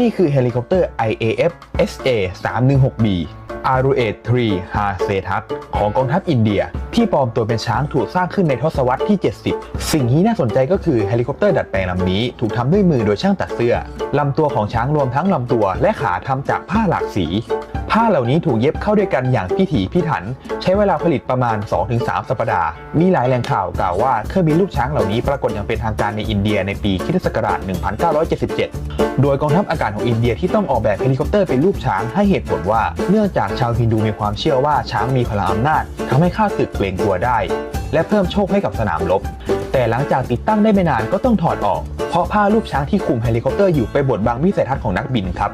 นี่คือเฮลิคอปเตอร์ IAF SA 316B a r u e 3 h a s e t a k ของกองทัพอินเดียที่ปลอมตัวเป็นช้างถูกสร้างขึ้นในทศวรรษที่ 70 สิ่งที่น่าสนใจก็คือเฮลิคอปเตอร์ดัดแปลงลำนี้ถูกทำด้วยมือโดยช่างตัดเสื้อลำตัวของช้างรวมทั้งลำตัวและขาทำจากผ้าหลากสี ผ้าเหล่านี้ถูกเย็บเข้าด้วยกันอย่างพิถีพิถัน ใช้เวลาผลิตประมาณ 2-3 สัปดาห์ มีหลายแหล่งข่าวกล่าวว่าเครื่องบินลูกช้างเหล่านี้ปรากฏอย่างเป็นทางการในอินเดียในปีคริสตศักราช1977 โดยกองทัพอากาศของอินเดียที่ต้องออกแบบเฮลิคอปเตอร์เป็นรูปช้างให้เหตุผลว่า เนื่องจากชาวฮินดูมีความเชื่อว่าช้างมีพลังอำนาจทำให้ข้าศึกกรงกลัวได้ และเพิ่มโชคให้กับสนามรบ แต่หลังจากติดตั้งได้ไม่นานก็ต้องถอดออก เพราะผ้ารูปช้างที่คุมเฮลิคอปเตอร์อยู่ไปบดบังวิสัยทัศน์ของนักบินครับ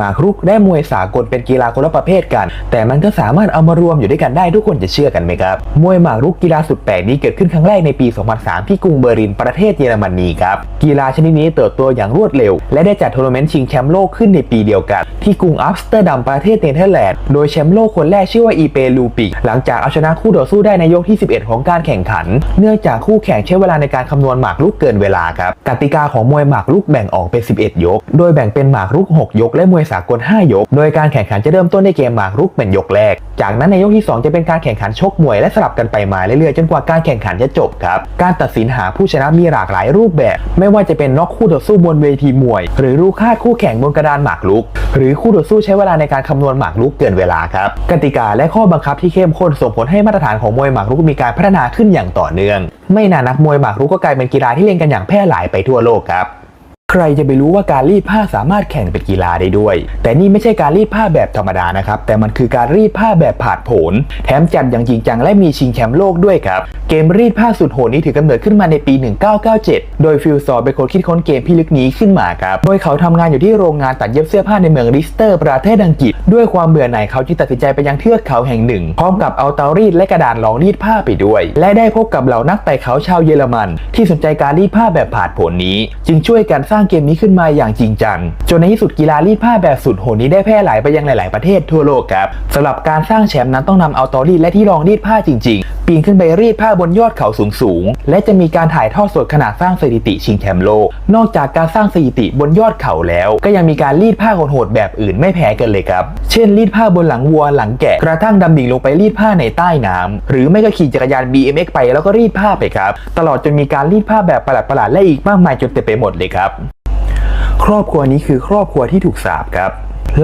หมากรุก และมวยสากลเป็นกีฬาคนละประเภทกัน แต่มันก็สามารถเอามารวมอยู่ด้วยกันได้ทุกคนจะเชื่อกันไหมครับ มวยหมากรุกกีฬาสุดแปลกนี้เกิดขึ้นครั้งแรกในปี 2003 ที่กรุงเบอร์ลินประเทศเยอรมนีครับ กีฬาชนิดนี้เติบโตอย่างรวดเร็ว และได้จัดทัวร์นาเมนต์ชิงแชมป์โลกขึ้นในปีเดียวกัน ที่กรุงอัมสเตอร์ดัมประเทศเนเธอร์แลนด์ โดยแชมป์โลกคนแรกชื่อว่าอีเปลูปิก หลังจากเอาชนะคู่ต่อสู้ได้ในยกที่ 11 ของการแข่งขัน เนื่องจากคู่แข่งใช้เวลาในการคำนวณหมากรุกเกินเวลาครับ กติกาของมวยหมากรุกแบ่งออกเป็น 11 ยก โดยแบ่งเป็นหมากรุก 6 ยก และมวยสากล 5 ยก โดยการแข่งขันจะเริ่มต้นในเกมหมากรุกเป็นยกแรก จากนั้นในยกที่ 2 จะเป็นการแข่งขันชกมวยและสลับกันไปมาเรื่อยๆ จนกว่าการแข่งขันจะจบครับ การตัดสินหาผู้ชนะมีหลากหลายรูปแบบ ไม่ว่าจะเป็นน็อกคู่ต่อสู้บนเวทีมวย หรือรู้คาดคู่แข่งบนกระดานหมากรุก หรือคู่ต่อสู้ใช้เวลาในการคำนวณหมากรุกเกินเวลาครับ กติกาและข้อบังคับที่เข้มข้นส่งผลให้มาตรฐานของมวยหมากรุกมีการพัฒนาขึ้นอย่างต่อเนื่อง ไม่นานนักมวยหมากรุกก็กลายเป็นกีฬาที่เล่นกันอย่างแพร่หลายไปทั่วโลกครับ ใครจะไปรู้ว่าการรีดผ้าสามารถแข่งเป็นกีฬาได้ด้วย แต่นี่ไม่ใช่การรีดผ้าแบบธรรมดานะครับ แต่มันคือการรีดผ้าแบบผาดโผน แถมจัดอย่างจริงจังและมีชิงแชมป์โลกด้วยครับ เกมรีดผ้าสุดโหดนี้ถือกำเนิดขึ้นมาในปี 1997 โดยฟิลซอร์เป็นคนคิดค้นเกมพิลึกนี้ขึ้นมาครับ โดยเขาทำงานอยู่ที่โรงงานตัดเย็บเสื้อผ้าในเมืองริสเตอร์ ประเทศอังกฤษ ด้วยความเบื่อหน่ายเขาจึงตัดสินใจไปยังเทือกเขาแห่งหนึ่ง พร้อมกับเอาเตารีดและกระดานรองรีดผ้าไปด้วย และได้พบกับเหล่านักไต่เขาชาวเยอรมัน ที่สนใจการรีดผ้าแบบผาดโผนนี้ จึงช่วยกันสร้างางเกมนี้ขึ้นมาอย่างจริงจัง จนในที่สุดกีฬารีดผ้าแบบสุดโหดนี้ได้แพร่หลายไปยังหลาย ๆ ประเทศทั่วโลกครับสำหรับการสร้างแชมป์นั้นต้องนำเอาตารีดและที่รองรีดผ้าจริง ๆ ปีนขึ้นไปรีดผ้าบนยอดเขาสูง ๆ และจะมีการถ่ายทอดสดขณะสร้างสถิติชิงแชมป์โลก นอกจากการสร้างสถิติบนยอดเขาแล้ว ก็ยังมีการรีดผ้าโหด ๆ แบบอื่นไม่แพ้กันเลยครับ เช่นรีดผ้าบนหลังวัวหลังแกะกระทั่งดำดิ่งลงไปรีดผ้าในใต้น้ำหรือไม่ก็ขี่จักรยาน BMX ไปแล้วก็รีดผ้าไปครับ ตลอดจนมีการรีดผ้าแบบประหลาดๆและอีกมากมายจนเต็มไปหมดเลยครับ ครอบครัวนี้คือครอบครัวที่ถูกสาปครับ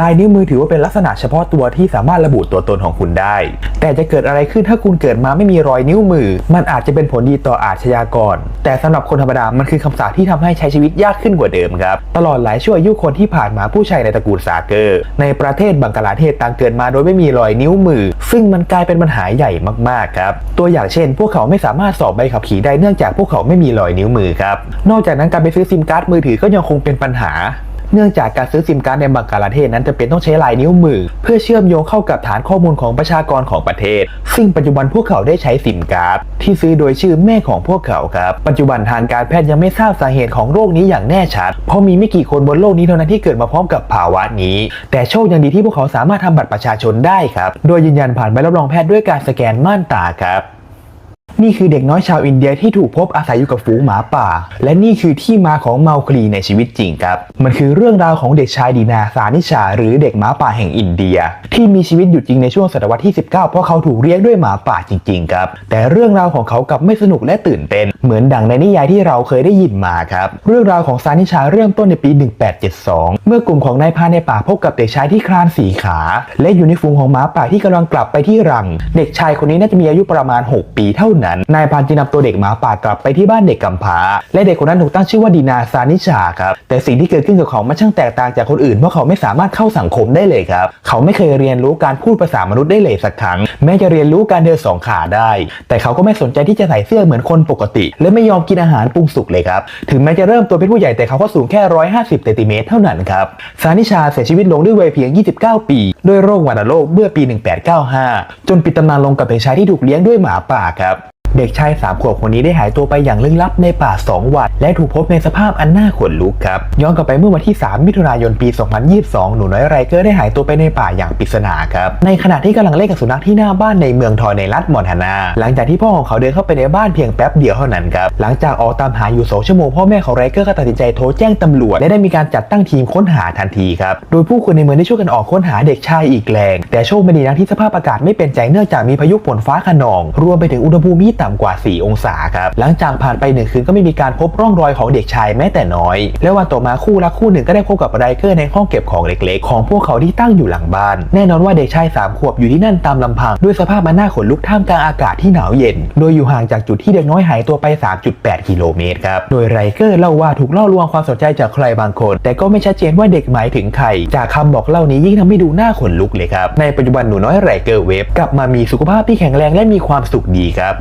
ลายนิ้วมือถือว่าเป็นลักษณะเฉพาะตัวที่สามารถระบุตัวตนของคุณได้ แต่จะเกิดอะไรขึ้นถ้าคุณเกิดมาไม่มีรอยนิ้วมือ มันอาจจะเป็นผลดีต่ออาชญากร แต่สำหรับคนธรรมดา มันคือคำสาปที่ทำให้ใช้ชีวิตยากขึ้นกว่าเดิมครับ ตลอดหลายชั่วอายุคนที่ผ่านมาผู้ชายในตระกูลซาเกอร์ ในประเทศบังกลาเทศต่างเกิดมาโดยไม่มีรอยนิ้วมือ ซึ่งมันกลายเป็นปัญหาใหญ่มากๆครับ ตัวอย่างเช่น พวกเขาไม่สามารถสอบใบขับขี่ได้เนื่องจากพวกเขาไม่มีรอยนิ้วมือครับ นอกจากนั้นการไปซื้อซิมการ์ดมือถือก็ยังคงเป็นปัญหา เนื่องจากการซื้อซิมการ์ดในบังกลาเทศนั้นจะเป็นต้องใช้ลายนิ้วมือ เพื่อเชื่อมโยงเข้ากับฐานข้อมูลของประชากรของประเทศ ซึ่งปัจจุบันพวกเขาได้ใช้ซิมการ์ดที่ซื้อโดยชื่อแม่ของพวกเขาครับ ปัจจุบันทางการแพทย์ยังไม่ทราบสาเหตุของโรคนี้อย่างแน่ชัด เพราะมีไม่กี่คนบนโลกนี้เท่านั้นที่เกิดมาพร้อมกับภาวะนี้ แต่โชคยังดีที่พวกเขาสามารถทำบัตรประชาชนได้ครับ โดยยืนยันผ่านใบรับรองแพทย์ด้วยการสแกนม่านตาครับ นี่คือเด็กน้อยชาวอินเดียที่ถูกพบอาศัยอยู่กับฝูงหมาป่า และนี่คือที่มาของเมาคลีในชีวิตจริงครับ มันคือเรื่องราวของเด็กชายดีนาสานิชา หรือเด็กหมาป่าแห่งอินเดีย ที่มีชีวิตอยู่จริงในช่วงศตวรรษที่ 19 เพราะเขาถูกเลี้ยงด้วยหมาป่าจริงๆครับแต่เรื่องราวของเขากลับไม่สนุกและตื่นเต้น เหมือนดังในนิยายที่เราเคยได้ยินมาครับเรื่องราวของสานิชาเริ่มต้นในปี 1872 เมื่อกลุ่มของนายพานในป่าพบกับเด็กชายที่คลานสีขา และอยู่ในฝูงของหมาป่าที่กำลังกลับไปที่รัง เด็กชายคนนี้น่าจะมีอายุประมาณ 6 ปีเท่านั้นนายพานจึงนำตัวเด็กหมาป่ากลับไปที่บ้านเด็กกำพร้าและเด็กคนนั้นถูกตั้งชื่อว่าดีนาซานิชาครับแต่สิ่งที่เกิดขึ้นกับเขามันช่างแตกต่างจากคนอื่นเพราะเขาไม่สามารถเข้าสังคมได้เลยครับเขาไม่เคยเรียนรู้การพูดภาษามนุษย์ได้เลยสักครั้ง แม้จะเรียนรู้การเดินสองขาได้ แต่เขาก็ไม่สนใจที่จะใส่เสื้อเหมือนคนปกติ และไม่ยอมกินอาหารปรุงสุกเลยครับถึงแม้จะเริ่มตัวเป็นผู้ใหญ่แต่เขาก็สูงแค่ 150เซนติเมตรเท่านั้นครับซานิชาเสียชีวิตลงด้วยวัยเพียง 29 ปี ด้วยโรควัณโรคเมื่อปี 1895 จนปิดตำนานลงกับเด็กชายที่ถูกเลี้ยงด้วยหมาป่าครับ เด็กชายสามขวบคนนี้ได้หายตัวไปอย่างลึกลับในป่า 2 วัน และถูกพบในสภาพอันน่าขนลุกครับ ย้อนกลับไปเมื่อวันที่ 3 มิถุนายนปี 2022 หนูน้อยไรเกอร์ได้หายตัวไปในป่าอย่างปริศนาครับ ในขณะที่กำลังเล่นกับสุนัขที่หน้าบ้านในเมืองทอยในรัฐมอนทานา หลังจากที่พ่อของเขาเดินเข้าไปในบ้านเพียงแป๊บเดียวเท่านั้นครับ หลังจากออกตามหาอยู่ 2 ชั่วโมงพ่อแม่ของไรเกอร์ก็ตัดสินใจโทรแจ้งตำรวจและได้มีการจัดตั้งทีมค้นหาทันทีครับ โดยผู้คนในเมืองได้ช่วยกันออกค้นหาเด็กชายอีกแรง แต่โชคไม่ดีนักที่สภาพอากาศไม่เป็นใจเนื่องจากมีพายุฝนฟ้าขนอง รวมไปถึงอุณหภูมิที่ต่่ำกว่า 4 องศาครับ หลังจากผ่านไปหนึ่งคืนก็ไม่มีการพบร่องรอยของเด็กชายแม้แต่น้อย และวันต่อมาคู่รักคู่หนึ่งก็ได้พบกับไรเกอร์ในห้องเก็บของเล็กๆ ของพวกเขาที่ตั้งอยู่หลังบ้าน แน่นอนว่าเด็กชายสามขวบอยู่ที่นั่นตามลำพัง ด้วยสภาพมันน่าขนลุกท่ามกลางอากาศที่หนาวเย็น โดยอยู่ห่างจากจุดที่เด็กน้อยหายตัวไป 3.8 กิโลเมตรครับ โดยไรเกอร์เล่าว่าถูกล่อลวงความสนใจจากใครบางคน แต่ก็ไม่ชัดเจนว่าเด็กหมายถึงใคร จากคำบอกเล่านี้ยิ่งทำให้ดูหน่าขนลุกเลยครับ ในปัจจุบันหนูน้อยไรเกอร์เวฟกลับมามีสุขภาพที่แข็งแรงและมีความสุขดีครับ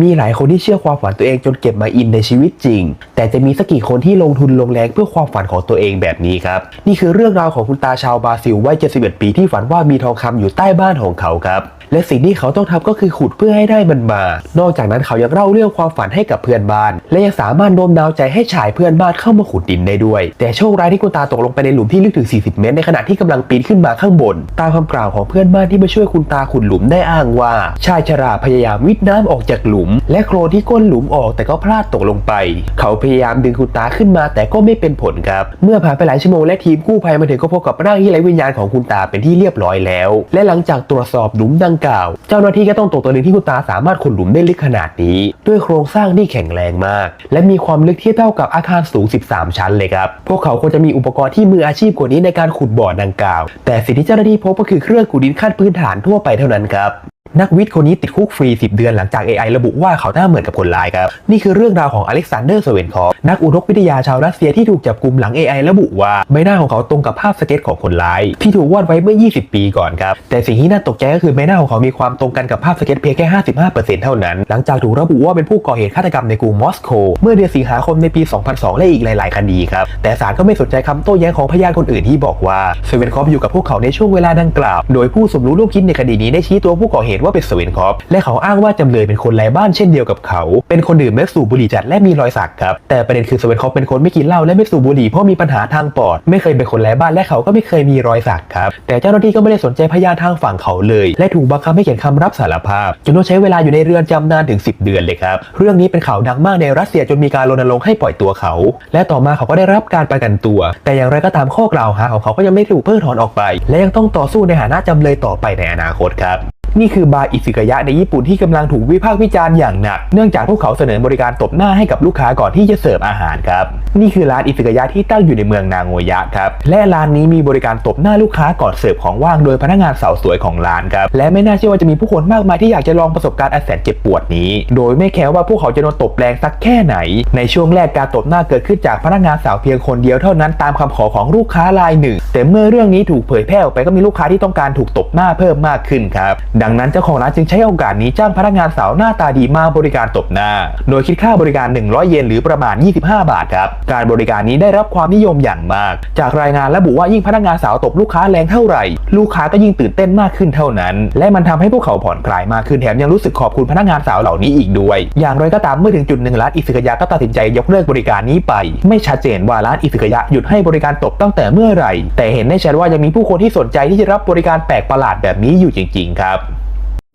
มีหลายคนที่เชื่อความฝันตัวเองจนเก็บมาอินในชีวิตจริง แต่จะมีสักกี่คนที่ลงทุนลงแรงเพื่อความฝันของตัวเองแบบนี้ครับ นี่คือเรื่องราวของคุณตาชาวบราซิลวัย 71 ปีที่ฝันว่ามีทองคำอยู่ใต้บ้านของเขาครับ และสิ่งที่เขาต้องทำก็คือขุดเพื่อให้ได้มันมา นอกจากนั้นเขายังเล่าเรื่องความฝันให้กับเพื่อนบ้าน และยังสามารถโน้มน้าวใจให้ชายเพื่อนบ้านเข้ามาขุดดินได้ด้วย แต่โชคร้ายที่คุณตาตกลงไปในหลุมที่ลึกถึง 40 เมตร ในขณะที่กำลังปีนขึ้นมาข้างบน ตามคำกล่าวของเพื่อนบ้านที่มาช่วยคุณตาขุดหลุมได้อ้างว่า ชายชราพยายามวิทน้ำออกจากหลุม และโคลนที่ก้นหลุมออกแต่ก็พลาดตกลงไป เขาพยายามดึงคุณตาขึ้นมา แต่ก็ไม่เป็นผลครับ เมื่อผ่านไปหลายชั่วโมงและทีมกู้ภัยมาถึงก็พบกับร่างที่ไร้วิญญาณของคุณตาเป็นที่เรียบร้อยแล้ว และหลังจากตรวจสอบหลุมดังกล่าว เจ้าหน้าที่ก็ต้องตกตัวหนึ่งที่คุณตาสามารถขุดหลุมได้ลึกขนาดนี้ ด้วยโครงสร้างที่แข็งแรงมาก และมีความลึกเทียบเท่ากับอาคารสูง 13 ชั้นเลยครับ พวกเขาควรจะมีอุปกรณ์ที่มืออาชีพกว่านี้ในการขุดบ่อดังกล่าว แต่สิ่งที่เจ้าหน้าที่พบก็คือเครื่องขุดดินขั้นพื้นฐานทั่วไปเท่านั้นครับ นักวิทย์คนนี้ติดคุกฟรี 10 เดือนหลังจาก AI ระบุว่าเขาหน้าเหมือนกับคนร้ายครับ นี่คือเรื่องราวของอเล็กซานเดอร์สเวนคอฟนักอุทกวิทยาชาวรัสเซียที่ถูกจับกลุมหลัง AI ระบุว่าใบหน้าของเขาตรงกับภาพสเก็ตของคนร้าย ที่ถูกวาดไว้เมื่อ 20 ปีก่อนครับ แต่สิ่งที่น่าตกใจก็คือใบหน้าของเขามีความตรงกันกับภาพสเก็ตเพียงแค่ 55%เท่านั้น หลังจากถูกระบุว่าเป็นผู้ก่อเหตุฆาตกรรมในกรุงมอสโกเมื่อเดือนสิงหาคมในปี 2002 และอีกหลาย ๆ คดีครับแต่ศาลก็ไม่สนใจคำโต้แย้งของพยานคนอื่นที่บอกว่าสเวนคอฟอยู่กับพวกเขาในช่วงเวลาดังกล่าว โดยผู้สมรู้ร่วมคิดในคดีนี้ได้ชี้ตัวผู้ก่อเหตุว่าเป็นสเวนคอฟและเขาอ้างว่าจำเลยเป็นคนไร้บ้านเช่นเดียวกับเขา เป็นคนดื่มและสูบบุหรี่จัดและมีรอยสักครับ แต่ประเด็นคือสเวนคอฟเป็นคนไม่กินเหล้าและไม่สูบบุหรี่เพราะมีปัญหาทางปอด ไม่เคยเป็นคนไร้บ้านและเขาก็ไม่เคยมีรอยสักครับ แต่เจ้าหน้าที่ก็ไม่ได้สนใจพยานทางฝั่งเขาเลย และถูกบังคับให้เขียนคำรับสารภาพ จนต้องใช้เวลาอยู่ในเรือนจำนานถึง 10 เดือนเลยครับ เรื่องนี้เป็นข่าวดังมากในรัสเซียจนมีการรณรงค์ให้ปล่อยตัวเขา และต่อมาเขาก็ได้รับการประกันตัว แต่อย่างไรก็ตามข้อกล่าวหาของเขาก็ยังไม่ถูกเพิกถอนออกไป และยังต้องต่อสู้ในฐานะจำเลยต่อไปในอนาคตครับ นี่คือบาร์อิซึกายะในญี่ปุ่นที่กำลังถูกวิพากษ์วิจารณ์อย่างหนัก เนื่องจากพวกเขาเสนอบริการตบหน้าให้กับลูกค้าก่อนที่จะเสิร์ฟอาหารครับ นี่คือร้านอิซึกายะที่ตั้งอยู่ในเมืองนางโงยะครับ และร้านนี้มีบริการตบหน้าลูกค้าก่อนเสิร์ฟของว่างโดยพนักงานสาวสวยของร้านครับ และไม่น่าเชื่อว่าจะมีผู้คนมากมายที่อยากจะลองประสบการณ์อันแสนเจ็บปวดนี้ โดยไม่แคร์ว่าพวกเขาจะโดนตบแรงสักแค่ไหน ในช่วงแรกการตบหน้าเกิดขึ้นจากพนักงานสาวเพียงคนเดียวเท่านั้นตามคำขอของลูกค้ารายหนึ่ง แต่เมื่อเรื่องนี้ถูกเผยแพร่ออกไปก็มีลูกค้าที่ต้องการถูกตบหน้าเพิ่มมากขึ้นครับดังนั้นเจ้าของร้านจึงใช้โอกาสนี้จ้างพนักงานสาวหน้าตาดีมาบริการตบหน้า โดยคิดค่าบริการ 100 เยนหรือประมาณ 25 บาทครับ การบริการนี้ได้รับความนิยมอย่างมาก จากรายงานระบุว่ายิ่งพนักงานสาวตบลูกค้าแรงเท่าไหร่ ลูกค้าก็ยิ่งตื่นเต้นมากขึ้นเท่านั้น และมันทำให้พวกเขาผ่อนคลายมากขึ้นแถมยังรู้สึกขอบคุณพนักงานสาวเหล่านี้อีกด้วย อย่างไรก็ตามเมื่อถึงจุดหนึ่งร้านอิซึกยะก็ตัดสินใจยกเลิกบริการนี้ไป ไม่ชัดเจนว่าร้านอิซึกยะหยุดให้บริการตบตั้งแต่เมื่อไหร่ แต่เห็นได้ชัดว่ายังมีผู้คนที่สนใจที่จะรับบริการแปลกประหลาดแบบนี้อยู่จริงๆครับ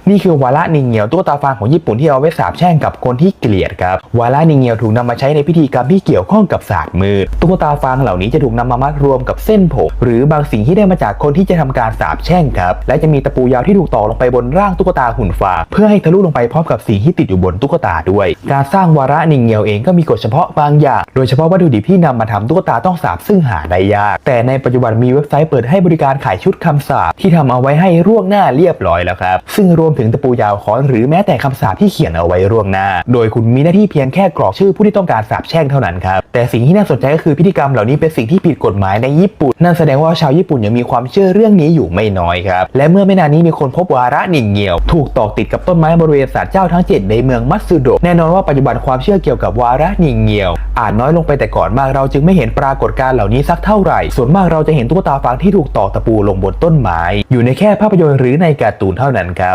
นี่คือวาระนิงเงียวตุ๊กตาฟางของญี่ปุ่นที่เอาไว้สาบแช่งกับคนที่เกลียดครับ วาระนิงเงียวถูกนำมาใช้ในพิธีกรรมที่เกี่ยวข้องกับศาสตร์มือตุ๊กตาฟางเหล่านี้จะถูกนำมามัดรวมกับเส้นผมหรือบางสิ่งที่ได้มาจากคนที่จะทำการสาบแช่งครับ และจะมีตะปูยาวที่ถูกต่อลงไปบนร่างตุ๊กตาหุ่นฟางเพื่อให้ทะลุลงไปพร้อมกับสิ่งที่ติดอยู่บนตุ๊กตาด้วย การสร้างวาระนิงเงียวเองก็มีกฎเฉพาะบางอย่าง โดยเฉพาะวัตถุดิบที่นำมาทำตุ๊กตาต้องสาบซึ่งหาได้ยาก แต่ในปัจจุบันมีเว็บไซต์เปิดให้บริการขายชุดคำสาปที่ทำเอาไว้ให้ร่วงหน้าเรียบร้อยแล้วครับซึ่งรวมถึงตะปูยาวขอนหรือแม้แต่คำสาปที่เขียนเอาไว้ร่วงหน้า โดยคุณมีหน้าที่เพียงแค่กรอกชื่อผู้ที่ต้องการสาบแช่งเท่านั้นครับ แต่สิ่งที่น่าสนใจก็คือพิธีกรรมเหล่านี้เป็นสิ่งที่ผิดกฎหมายในญี่ปุ่น นั่นแสดงว่าชาวญี่ปุ่นยังมีความเชื่อเรื่องนี้อยู่ไม่น้อยครับ และเมื่อไม่นานนี้มีคนพบวาระหนิ่งเงียว ถูกตอกติดกับต้นไม้บริเวณศาลเจ้าทั้ง 7 ในเมืองมัตสึโดะ แน่นอนว่าปัจจุบันความเชื่อเกี่ยวกับวาระหนิ่งเงียว อาจน้อยลงไปแต่ก่อนมากเราจึงไม่เห็นปรากฏการณ์เหล่านี้สักเท่าไหร่ ส่วนมากเราจะเห็นตุ๊กตาฟางที่ถูกตอกตะปูลงบนต้นไม้ อยู่ในแค่ภาพยนตร์หรือในการ์ตูนเท่านั้นครับ